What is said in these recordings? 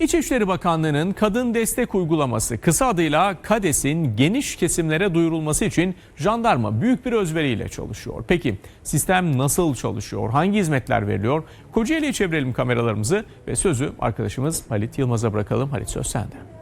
İçişleri Bakanlığı'nın kadın destek uygulaması kısa adıyla KADES'in geniş kesimlere duyurulması için jandarma büyük bir özveriyle çalışıyor. Peki sistem nasıl çalışıyor? Hangi hizmetler veriliyor? Kocaeli'ye çevirelim kameralarımızı ve sözü arkadaşımız Halit Yılmaz'a bırakalım. Halit söz sende.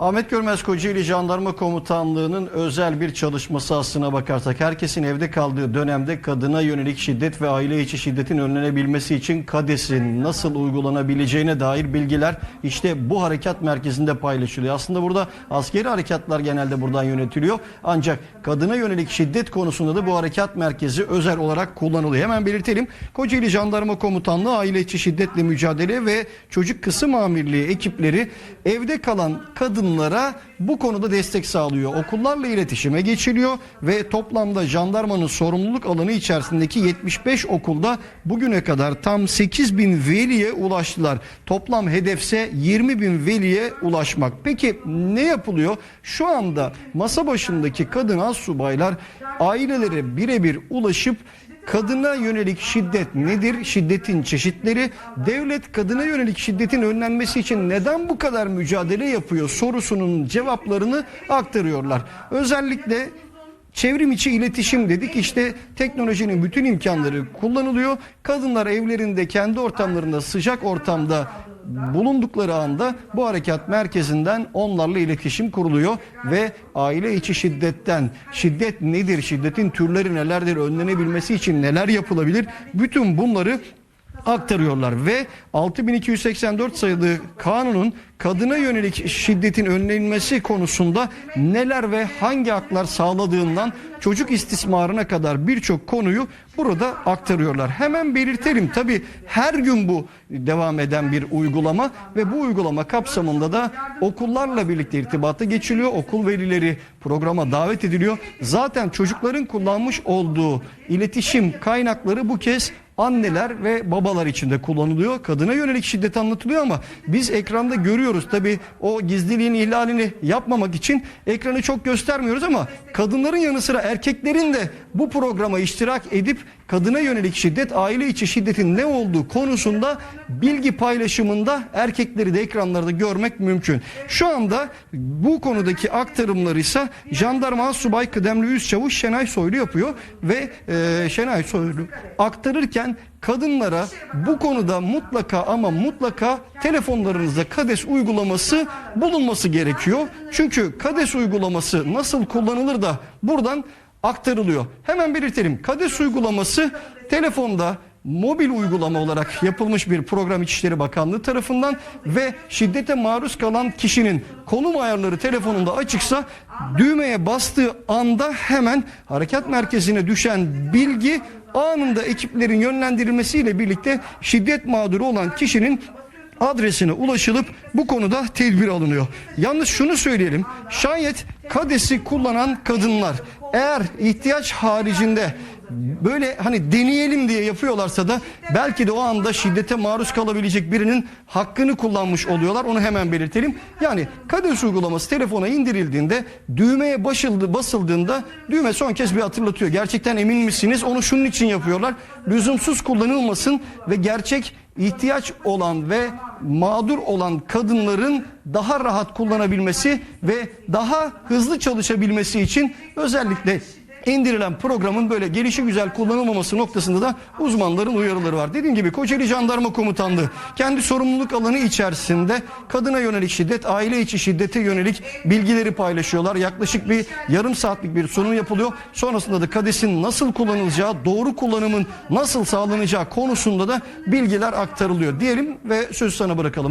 Ahmet Görmez Kocaeli Jandarma Komutanlığı'nın özel bir çalışması aslına bakarsak herkesin evde kaldığı dönemde kadına yönelik şiddet ve aile içi şiddetin önlenebilmesi için KADES'in nasıl uygulanabileceğine dair bilgiler işte bu harekat merkezinde paylaşılıyor. Aslında burada askeri harekatlar genelde buradan yönetiliyor. Ancak kadına yönelik şiddet konusunda da bu harekat merkezi özel olarak kullanılıyor. Hemen belirtelim. Kocaeli Jandarma Komutanlığı aile içi şiddetle mücadele ve çocuk kısım amirliği ekipleri evde kalan kadınlara bu konuda destek sağlıyor. Okullarla iletişime geçiliyor ve toplamda jandarmanın sorumluluk alanı içerisindeki 75 okulda bugüne kadar tam 8 bin veliye ulaştılar. Toplam hedefse 20 bin veliye ulaşmak. Peki ne yapılıyor? Şu anda masa başındaki kadın az subaylar ailelere birebir ulaşıp Kadına yönelik şiddet nedir? Şiddetin çeşitleri. Devlet kadına yönelik şiddetin önlenmesi için neden bu kadar mücadele yapıyor sorusunun cevaplarını aktarıyorlar. Özellikle Çevrim içi iletişim dedik işte teknolojinin bütün imkanları kullanılıyor. Kadınlar evlerinde kendi ortamlarında sıcak ortamda bulundukları anda bu harekat merkezinden onlarla iletişim kuruluyor ve aile içi şiddetten şiddet nedir, şiddetin türleri nelerdir, önlenebilmesi için neler yapılabilir? Bütün bunları aktarıyorlar ve 6284 sayılı kanunun kadına yönelik şiddetin önlenmesi konusunda neler ve hangi haklar sağladığından çocuk istismarına kadar birçok konuyu burada aktarıyorlar. Hemen belirtelim tabi her gün bu devam eden bir uygulama ve bu uygulama kapsamında da okullarla birlikte irtibata geçiliyor. Okul velileri programa davet ediliyor. Zaten çocukların kullanmış olduğu iletişim kaynakları bu kez anneler ve babalar içinde kullanılıyor. Kadına yönelik şiddet anlatılıyor ama biz ekranda görüyoruz. Tabi o gizliliğin ihlalini yapmamak için ekranı çok göstermiyoruz ama kadınların yanı sıra erkeklerin de bu programa iştirak edip kadına yönelik şiddet, aile içi şiddetin ne olduğu konusunda bilgi paylaşımında erkekleri de ekranlarda görmek mümkün. Şu anda bu konudaki aktarımları ise Jandarma Subay Kıdemli Üst Çavuş Şenay Soylu yapıyor ve e, Şenay Soylu aktarırken kadınlara bu konuda mutlaka ama mutlaka telefonlarınızda KADES uygulaması bulunması gerekiyor. Çünkü KADES uygulaması nasıl kullanılır da buradan aktarılıyor. Hemen belirtelim. KADES uygulaması telefonda mobil uygulama olarak yapılmış bir program İçişleri Bakanlığı tarafından ve şiddete maruz kalan kişinin konum ayarları telefonunda açıksa düğmeye bastığı anda hemen harekat merkezine düşen bilgi anında ekiplerin yönlendirilmesiyle birlikte şiddet mağduru olan kişinin adresine ulaşılıp bu konuda tedbir alınıyor. Yalnız şunu söyleyelim. Şayet kadesi kullanan kadınlar eğer ihtiyaç haricinde böyle hani deneyelim diye yapıyorlarsa da belki de o anda şiddete maruz kalabilecek birinin hakkını kullanmış oluyorlar. Onu hemen belirtelim. Yani KADES uygulaması telefona indirildiğinde düğmeye basıldı, basıldığında düğme son kez bir hatırlatıyor. Gerçekten emin misiniz? Onu şunun için yapıyorlar. Lüzumsuz kullanılmasın ve gerçek ihtiyaç olan ve mağdur olan kadınların daha rahat kullanabilmesi ve daha hızlı çalışabilmesi için özellikle indirilen programın böyle gelişi güzel kullanılmaması noktasında da uzmanların uyarıları var. Dediğim gibi Kocaeli Jandarma Komutanlığı kendi sorumluluk alanı içerisinde kadına yönelik şiddet, aile içi şiddete yönelik bilgileri paylaşıyorlar. Yaklaşık bir yarım saatlik bir sunum yapılıyor. Sonrasında da KADES'in nasıl kullanılacağı, doğru kullanımın nasıl sağlanacağı konusunda da bilgiler aktarılıyor diyelim ve sözü sana bırakalım.